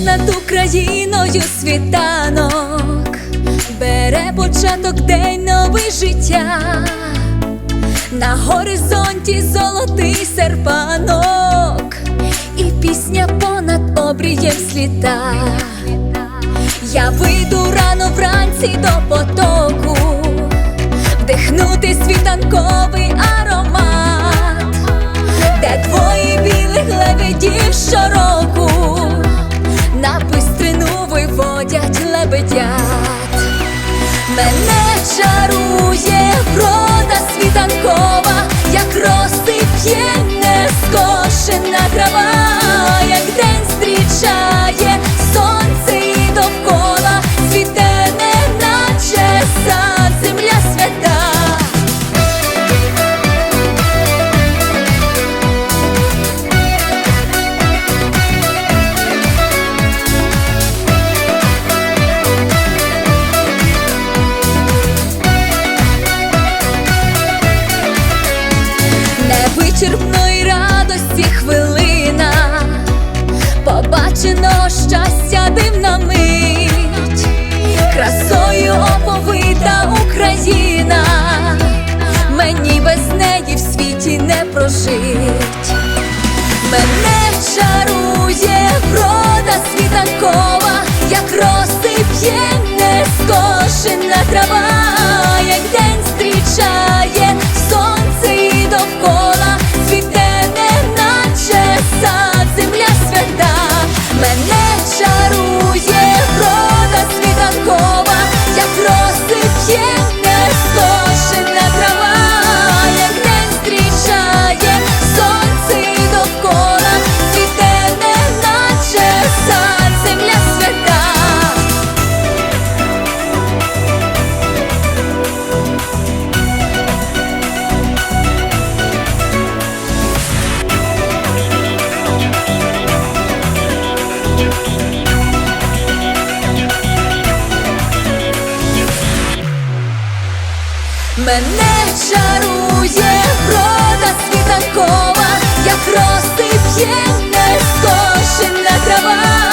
над Україною світанок, бере початок день новий життя, на горизонті золотий серпанок, і пісня понад обрієм сліта. Я вийду рано вранці до потоку, вдихнути світанковий невичерпної радості хвилина, побаченого щастя дивна мить, красою оповита Україна, мені без неї в світі не прожить. Мене чарує врода світанкова, як роси п'єне скошена трава, Мене чарує врода світанкова, як роси п'єне скошена трава,